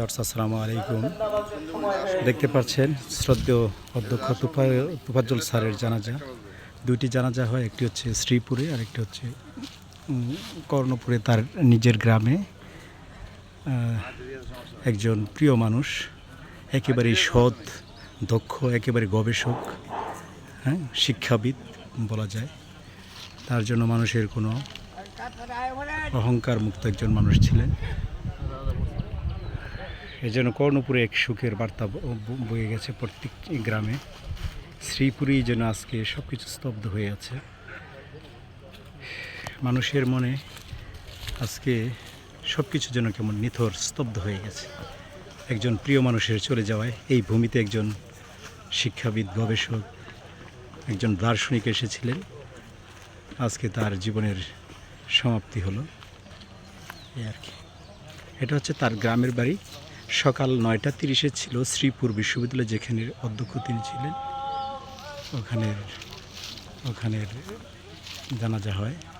আসসালামু আলাইকুম। দেখতে পাচ্ছেন শ্রদ্ধেয় অধ্যক্ষ তুফা- তুফাজ্জল স্যারের জানাজা। দুইটি জানাজা হয়, একটি হচ্ছে শ্রীপুরে আর একটি হচ্ছে কর্ণপুরে তার নিজের গ্রামে। একজন প্রিয় মানুষ একেবারে সৎ, দক্ষ, একেবারে গবেষক হ্যাঁ শিক্ষাবিদ বলা যায়। তার জন্য মানুষের কোনো অহংকার মুক্ত একজন মানুষ ছিলেন। এই জন্য কর্ণপুরে এক সুখের বার্তা বয়ে গেছে প্রত্যেক গ্রামে। শ্রীপুরেই যেন আজকে সব কিছু স্তব্ধ হয়ে আছে। মানুষের মনে আজকে সব কিছু যেন কেমন নিথর, স্তব্ধ হয়ে গেছে। একজন প্রিয় মানুষের চলে যাওয়ায় এই ভূমিতে একজন শিক্ষাবিদ, গবেষক, একজন দার্শনিক এসেছিলেন। আজকে তার জীবনের সমাপ্তি হলো। এই আর কি। এটা হচ্ছে তার গ্রামের বাড়ি। সকাল নয়টা তিরিশে ছিল শ্রীপুর বিশ্ববিদ্যালয় যেখানে অধ্যক্ষ তিনি ছিলেন। ওখানের ওখানের জানাজা হয়।